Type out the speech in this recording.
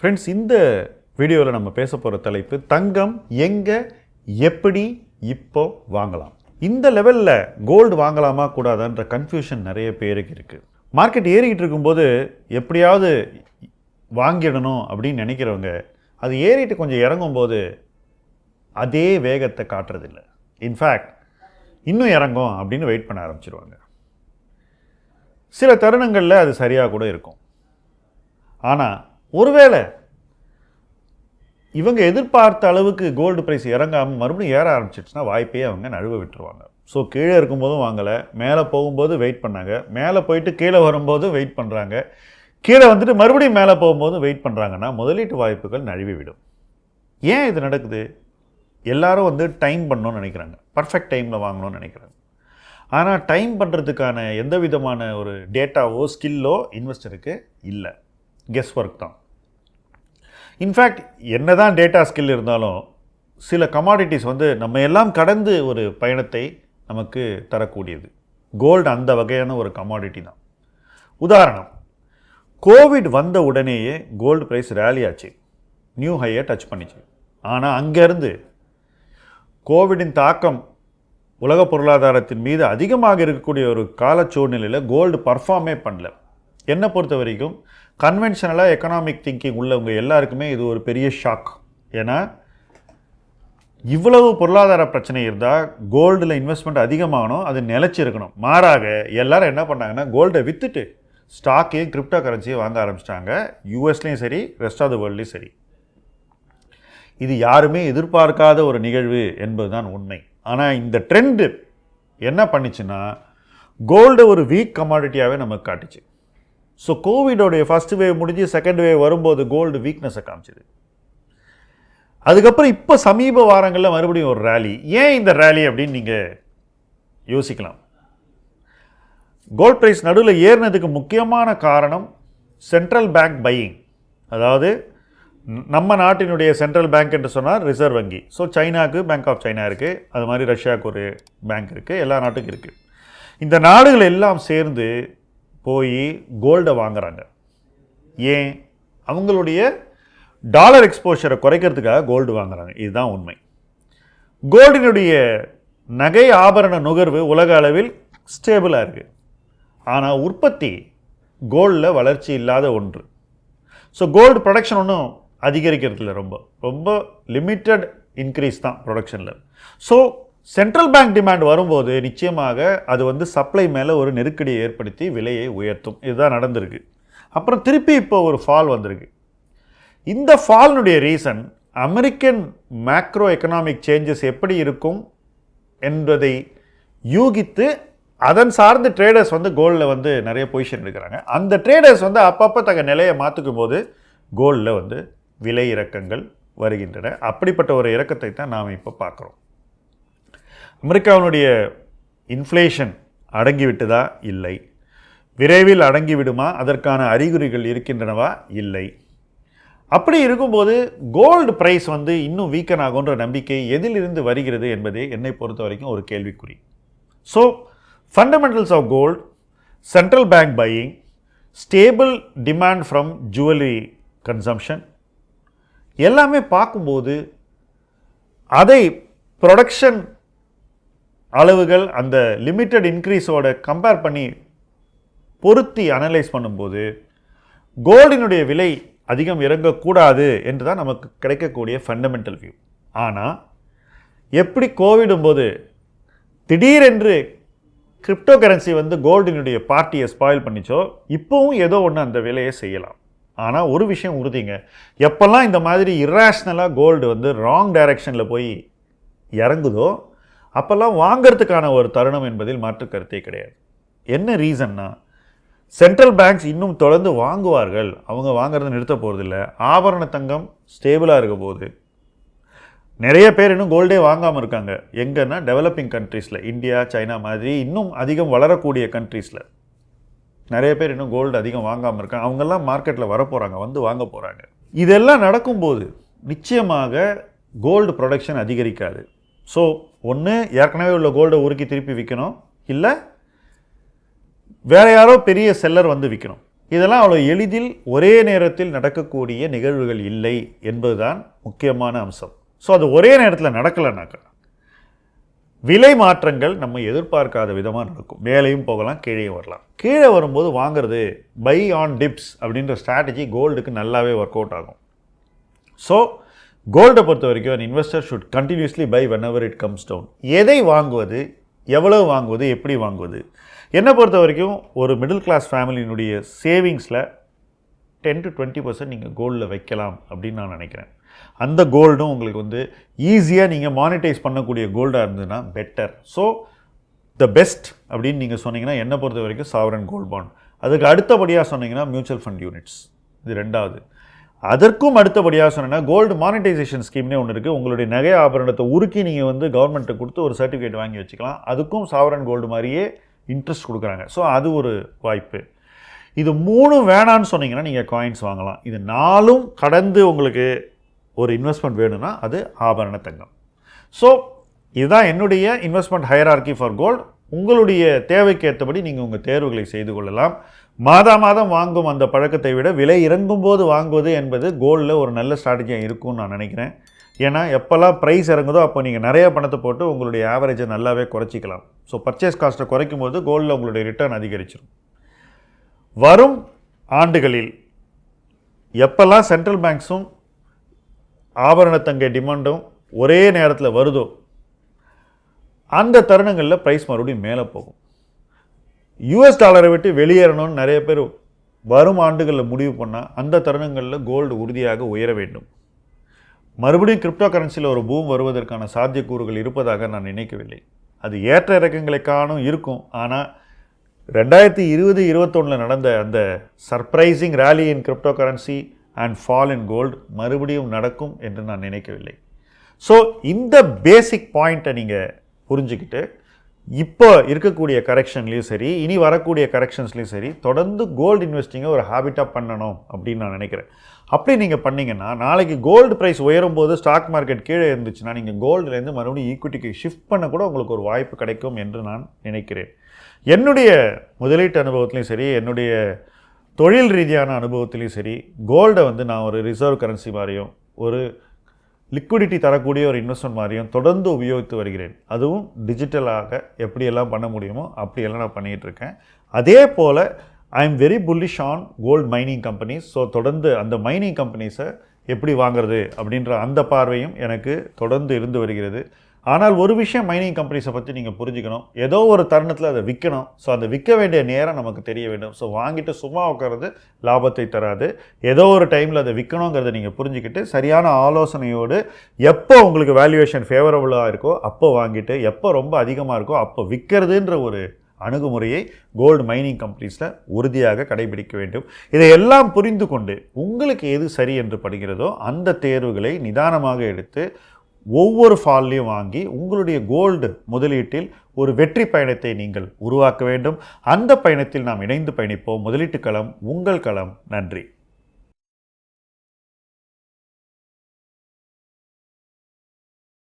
Friends இந்த வீடியோவில் நம்ம பேச போகிற தலைப்பு தங்கம் எங்கே எப்படி இப்போ வாங்கலாம். இந்த லெவலில் கோல்டு வாங்கலாமா கூடாதான்ற கன்ஃபியூஷன் நிறைய பேருக்கு இருக்குது மார்க்கெட் ஏறிக்கிட்டு இருக்கும்போது எப்படியாவது வாங்கிடணும் அப்படின்னு நினைக்கிறவங்க அது ஏறிட்டு கொஞ்சம் இறங்கும்போது அதே வேகத்தை காட்டுறதில்ல. இன்ஃபேக்ட் இன்னும் இறங்கும் அப்படின்னு வெயிட் பண்ண ஆரம்பிச்சிருவாங்க. சில தருணங்களில் அது சரியாக கூட இருக்கும். ஆனால் ஒருவேளை இவங்க எதிர்பார்த்த அளவுக்கு கோல்டு ப்ரைஸ் இறங்காமல் மறுபடியும் ஏற ஆரம்பிச்சிடுச்சுன்னா வாய்ப்பே அவங்க நழுவ விட்டுருவாங்க. ஸோ கீழே இருக்கும்போதும் வாங்கலை மேலே போகும்போது வெயிட் பண்ணாங்க மேலே போயிட்டு கீழே வரும்போது வெயிட் பண்ணுறாங்க கீழே வந்துட்டு மறுபடியும் மேலே போகும்போது வெயிட் பண்ணுறாங்கன்னா முதலீட்டு வாய்ப்புகள் நழுவி விடும். ஏன் இது நடக்குது? எல்லாரும் வந்து டைம் பண்ணணும்னு நினைக்கிறாங்க. பர்ஃபெக்ட் டைமில் வாங்கணும்னு நினைக்கிறாங்க. ஆனால் டைம் பண்ணுறதுக்கான எந்த விதமான ஒரு டேட்டாவோ ஸ்கில்லோ இன்வெஸ்டருக்கு இல்லை. கெஸ் ஒர்க் தான். இன்ஃபேக்ட் என்ன தான் டேட்டா ஸ்கில் இருந்தாலும் சில கமாடிட்டிஸ் வந்து நம்ம எல்லாம் கடந்து ஒரு பயணத்தை நமக்கு தரக்கூடியது. கோல்டு அந்த வகையான ஒரு கமாடிட்டி தான். உதாரணம் கோவிட் வந்த உடனேயே கோல்டு ப்ரைஸ் ரேலி ஆச்சு. நியூ ஹையை டச் பண்ணிச்சு. ஆனால் அங்கேருந்து கோவிடின் தாக்கம் உலக பொருளாதாரத்தின் மீது அதிகமாக இருக்கக்கூடிய ஒரு கால சூழ்நிலையில் கோல்டு பர்ஃபார்மே பண்ணல. என்னை பொறுத்த வரைக்கும் கன்வென்ஷனலாக எக்கனாமிக் திங்கிங் உள்ளவங்க எல்லாருக்குமே இது ஒரு பெரிய ஷாக் ஏன்னா இவ்வளவு பொருளாதார பிரச்சனை இருந்தால் கோல்டில் இன்வெஸ்ட்மெண்ட் அதிகமாகணும் அது நிலைச்சி இருக்கணும் மாறாக எல்லாரும் என்ன பண்ணாங்கன்னா கோல்டை விற்றுட்டு ஸ்டாக்கையும் கிரிப்டோ கரன்சியும் வாங்க ஆரம்பிச்சிட்டாங்க. யூஎஸ்லேயும் சரி ரெஸ்ட் ஆஃப் த வேர்ல்ட்லேயும் சரி. இது யாருமே எதிர்பார்க்காத ஒரு நிகழ்வு என்பதுதான் உண்மை. ஆனால் இந்த ட்ரெண்டு என்ன பண்ணிச்சுன்னா கோல்டு ஒரு வீக் கமாடிட்டியாகவே நமக்கு காட்டுச்சு. ஸோ கோவிடோடைய ஃபஸ்ட் வேவ் முடிஞ்சு செகண்ட் வேவ் வரும்போது கோல்டு வீக்னஸை காமிச்சிது. அதுக்கப்புறம் இப்போ சமீப வாரங்களில் மறுபடியும் ஒரு ரேலி ஏன் இந்த ரேலி அப்படின்னு நீங்கள் யோசிக்கலாம். கோல்ட் ப்ரைஸ் நடுவில் ஏறினதுக்கு முக்கியமான காரணம் சென்ட்ரல் பேங்க் பையிங் அதாவது நம்ம நாட்டினுடைய சென்ட்ரல் பேங்க் என்று சொன்னால் ரிசர்வ் வங்கி. ஸோ சைனாக்கு பேங்க் ஆஃப் சைனா இருக்குது அது மாதிரி ரஷ்யாவுக்கு ஒரு பேங்க் இருக்குது எல்லா நாட்டுக்கும் இருக்குது இந்த நாடுகள் எல்லாம் சேர்ந்து போய் கோல்டை வாங்குறாங்க. ஏன்? அவங்களுடைய டாலர் எக்ஸ்போஷரை குறைக்கிறதுக்காக கோல்டு வாங்குறாங்க. இதுதான் உண்மை. கோல்டினுடைய நகை ஆபரண நுகர்வு உலக அளவில் ஸ்டேபிளாக இருக்குது ஆனால் உற்பத்தி கோல்டில் வளர்ச்சி இல்லாத ஒன்று. ஸோ கோல்டு ப்ரொடக்ஷன் ஒன்றும் அதிகரிக்கிறது இல்லை ரொம்ப. ரொம்ப லிமிட்டட் இன்க்ரீஸ் தான் ப்ரொடக்ஷனில் ஸோ சென்ட்ரல் பேங்க் டிமாண்ட் வரும்போது நிச்சயமாக அது வந்து சப்ளை மேலே ஒரு நெருக்கடியை ஏற்படுத்தி விலையை உயர்த்தும். இதுதான் நடந்திருக்கு. அப்புறம் திருப்பி இப்போ ஒரு ஃபால் வந்திருக்கு. இந்த ஃபால்னுடைய reason American macro economic changes எப்படி இருக்கும் என்பதை யூகித்து அதன் சார்ந்து ட்ரேடர்ஸ் வந்து கோல்டில் வந்து நிறைய பொசிஷன் எடுக்கிறாங்க. அந்த ட்ரேடர்ஸ் வந்து அப்பப்போ தங்க நிலையை மாற்றிக்கும் போது கோல்டில் வந்து விலை இறக்கங்கள் வருகின்றன. அப்படிப்பட்ட ஒரு இறக்கத்தை தான் நாம் இப்போ பார்க்குறோம். அமெரிக்காவினுடைய இன்ஃப்ளேஷன் அடங்கிவிட்டதா? இல்லை. விரைவில் அடங்கிவிடுமா? அதற்கான அறிகுறிகள் இருக்கின்றனவா? இல்லை. அப்படி இருக்கும்போது கோல்டு ப்ரைஸ் வந்து இன்னும் வீக்கன் ஆகுன்ற நம்பிக்கை எதிலிருந்து வருகிறது என்பதே என்னை பொறுத்த வரைக்கும் ஒரு கேள்விக்குறி. So fundamentals of gold central bank buying stable demand from jewellery consumption எல்லாமே பார்க்கும்போது அதை ப்ரொடக்ஷன் அளவுகள் அந்த லிமிட்டட் இன்க்ரீஸோட கம்பேர் பண்ணி பொருத்தி அனலைஸ் பண்ணும்போது கோல்டினுடைய விலை அதிகம் இறங்கக்கூடாது என்று தான் நமக்கு கிடைக்கக்கூடிய ஃபண்டமெண்டல் வியூ ஆனால் எப்படி கோவிடும் போது திடீரென்று கிரிப்டோ கரன்சி வந்து கோல்டினுடைய பார்ட்டியை ஸ்பாயில் பண்ணிச்சோ இப்போவும் ஏதோ ஒன்று அந்த விலையை செய்யலாம். ஆனால் ஒரு விஷயம் உறுதிங்க. எப்போல்லாம் இந்த மாதிரி இர்ரேஷ்னலாக கோல்டு வந்து ராங் டைரக்ஷனில் போய் இறங்குதோ அப்போல்லாம் வாங்கிறதுக்கான ஒரு தருணம் என்பதில் மாற்று கருத்தே கிடையாது. என்ன ரீசன்னா சென்ட்ரல் பேங்க்ஸ் இன்னும் தொடர்ந்து வாங்குவார்கள். அவங்க வாங்குறத நிறுத்த போகிறதில்ல ஆபரண தங்கம் ஸ்டேபிளாக இருக்க போகுது. நிறைய பேர் இன்னும் கோல்டே வாங்காமல் இருக்காங்க. எங்கன்னா டெவலப்பிங் கண்ட்ரீஸில் இந்தியா சைனா மாதிரி இன்னும் அதிகம் வளரக்கூடிய கண்ட்ரீஸில் நிறைய பேர் இன்னும் கோல்டு அதிகம் வாங்காமல் இருக்காங்க. அவங்கெல்லாம் மார்க்கெட்டில் வரப்போகிறாங்க வந்து வாங்க போகிறாங்க இதெல்லாம் நடக்கும்போது நிச்சயமாக கோல்டு ப்ரொடக்ஷன் அதிகரிக்காது. ஸோ ஒன்று ஏற்கனவே உள்ள கோல்டை உருக்கி திருப்பி விற்கணும் இல்லை வேற யாரோ பெரிய செல்லர் வந்து விற்கணும் இதெல்லாம் அவ்வளோ எளிதில் ஒரே நேரத்தில் நடக்கக்கூடிய நிகழ்வுகள் இல்லை என்பதுதான் முக்கியமான அம்சம். ஸோ அது ஒரே நேரத்தில் நடக்கலைனாக்கா விலை மாற்றங்கள் நம்ம எதிர்பார்க்காத விதமாக நடக்கும். மேலேயும் போகலாம் கீழே வரலாம். கீழே வரும்போது வாங்குறது பை ஆன் டிப்ஸ் அப்படின்ற ஸ்ட்ராட்டஜி கோல்டுக்கு நல்லாவே ஒர்க் அவுட் ஆகும். ஸோ கோல்டை பொறுத்த வரைக்கும் an investor should continuously buy whenever it comes down எதை வாங்குவது எவ்வளவு வாங்குவது எப்படி வாங்குவது? என்னை பொறுத்த வரைக்கும் ஒரு மிடில் கிளாஸ் ஃபேமிலியினுடைய சேவிங்ஸில் டென் டு டுவெண்ட்டி பர்சன்ட் நீங்கள் கோல்டில் வைக்கலாம் அப்படின்னு நான் நினைக்கிறேன். அந்த கோல்டும் உங்களுக்கு வந்து ஈஸியாக நீங்கள் மானிட்டைஸ் பண்ணக்கூடிய கோல்டாக இருந்ததுன்னா பெட்டர் ஸோ த பெஸ்ட் அப்படின்னு நீங்கள் சொன்னீங்கன்னா என்னை பொறுத்த வரைக்கும் சாவரன் கோல்ட் பாண்ட் அதுக்கு அடுத்தபடியாக சொன்னீங்கன்னா மியூச்சுவல் ஃபண்ட் யூனிட்ஸ் இது ரெண்டாவது. அதற்கும் அடுத்தபடியாக சொன்னேன்னா கோல்டு மானிட்டைசேஷன் ஸ்கீம்னே ஒன்று இருக்குது உங்களுடைய நகை ஆபரணத்தை உருக்கி நீங்கள் வந்து கவர்மெண்ட்டை கொடுத்து ஒரு சர்டிஃபிகேட் வாங்கி வச்சுக்கலாம். அதுக்கும் சாவரன் கோல்டு மாதிரியே இன்ட்ரெஸ்ட் கொடுக்குறாங்க. ஸோ அது ஒரு வாய்ப்பு. இது மூணும் வேணான்னு சொன்னீங்கன்னா நீங்கள் காயின்ஸ் வாங்கலாம். இது நாலும் கடந்து உங்களுக்கு ஒரு இன்வெஸ்ட்மெண்ட் வேணும்னா அது ஆபரண தங்கம். ஸோ இதுதான் என்னுடைய இன்வெஸ்ட்மெண்ட் ஹையரார்கி ஃபார் கோல்டு உங்களுடைய தேவைக்கு ஏற்றபடி நீங்கள் உங்கள் தேர்வுகளை செய்து கொள்ளலாம். மாதா மாதம் வாங்கும் அந்த பழக்கத்தை விட விலை இறங்கும் போது வாங்குவது என்பது கோல்டில் ஒரு நல்ல ஸ்ட்ராட்டஜியாக இருக்கும்னு நான் நினைக்கிறேன். ஏன்னா எப்போல்லாம் ப்ரைஸ் இறங்குதோ அப்போ நீங்கள் நிறைய பணத்தை போட்டு உங்களுடைய ஆவரேஜை நல்லாவே குறைச்சிக்கலாம். ஸோ பர்ச்சேஸ் காஸ்ட்டை குறைக்கும் போது கோல்டில் உங்களுடைய ரிட்டர்ன் அதிகரிச்சிடும் வரும் ஆண்டுகளில் எப்போல்லாம் சென்ட்ரல் பேங்க்ஸும் ஆபரணத்தங்க டிமாண்டும் ஒரே நேரத்தில் வருதோ அந்த தருணங்களில் ப்ரைஸ் மறுபடியும் மேலே போகும். யூஎஸ் டாலரை விட்டு வெளியேறணும்னு நிறைய பேர் வரும் ஆண்டுகளில் முடிவு பண்ணால் அந்த தருணங்களில் கோல்டு உறுதியாக உயர வேண்டும். மறுபடியும் கிரிப்டோ கரன்சியில் ஒரு பூம் வருவதற்கான சாத்தியக்கூறுகள் இருப்பதாக நான் நினைக்கவில்லை. அது ஏற்ற இறக்கங்களை காணும் இருக்கும். ஆனால் ரெண்டாயிரத்தி இருபது இருபத்தொன்னில் நடந்த அந்த surprising rally in crypto currency and fall in gold மறுபடியும் நடக்கும் என்று நான் நினைக்கவில்லை. ஸோ இந்த பேசிக் பாயிண்ட்டை நீங்கள் புரிஞ்சுக்கிட்டு இப்போ இருக்கக்கூடிய கரெக்ஷன்லேயும் சரி இனி வரக்கூடிய கரெக்ஷன்ஸ்லேயும் சரி தொடர்ந்து கோல்டு இன்வெஸ்டிங்கை ஒரு ஹேபிட்டாக பண்ணணும் அப்படின்னு நான் நினைக்கிறேன். அப்படி நீங்கள் பண்ணீங்கன்னா நாளைக்கு கோல்டு ப்ரைஸ் உயரும் போது ஸ்டாக் மார்க்கெட் கீழே இருந்துச்சுன்னா நீங்கள் கோல்டுலேருந்து மறுபடியும் ஈக்விட்டிக்கு ஷிஃப்ட் பண்ண கூட உங்களுக்கு ஒரு வாய்ப்பு கிடைக்கும் என்று நான் நினைக்கிறேன். என்னுடைய முதலீட்டு அனுபவத்துலையும் சரி என்னுடைய தொழில் ரீதியான அனுபவத்துலேயும் சரி கோல்டை வந்து நான் ஒரு ரிசர்வ் கரன்சி மாதிரியும் ஒரு லிக்விடிட்டி தரக்கூடிய ஒரு இன்வெஸ்ட்மெண்ட் மாதிரியும் தொடர்ந்து உபயோகித்து வருகிறேன். அதுவும் டிஜிட்டலாக எப்படியெல்லாம் பண்ண முடியுமோ அப்படியெல்லாம் நான் பண்ணிகிட்டு இருக்கேன். அதே போல் I am very bullish on gold mining companies so தொடர்ந்து அந்த மைனிங் கம்பெனிஸை எப்படி வாங்குறது அப்படின்ற அந்த பார்வையும் எனக்கு தொடர்ந்து இருந்து வருகிறது. ஆனால் ஒரு விஷயம் மைனிங் கம்பெனிஸை பற்றி நீங்கள் புரிஞ்சுக்கணும். ஏதோ ஒரு தருணத்தில் அதை விற்கணும் ஸோ அந்த விற்க வேண்டிய நேரம் நமக்கு தெரிய வேண்டும். ஸோ வாங்கிட்டு சும்மா உட்கார்றது லாபத்தை தராது. ஏதோ ஒரு டைமில் அதை விற்கணுங்கிறத நீங்கள் புரிஞ்சுக்கிட்டு சரியான ஆலோசனையோடு எப்போ உங்களுக்கு வேல்யூவேஷன் ஃபேவரபுளாக இருக்கோ அப்போ வாங்கிட்டு எப்போ ரொம்ப அதிகமாக இருக்கோ அப்போ விற்கிறதுன்ற ஒரு அணுகுமுறையை கோல்டு மைனிங் கம்பெனிஸில் உறுதியாக கடைபிடிக்க வேண்டும். இதையெல்லாம் புரிந்து கொண்டு உங்களுக்கு எது சரி என்று படுகிறதோ அந்த தேர்வுகளை நிதானமாக எடுத்து ஒவ்வொரு ஃபால்லையும் வாங்கி உங்களுடைய கோல்டு முதலீட்டில் ஒரு வெற்றி பயணத்தை நீங்கள் உருவாக்க வேண்டும். அந்த பயணத்தில் நாம் இணைந்து பயணிப்போம். முதலீட்டு களம் உங்கள் களம். நன்றி.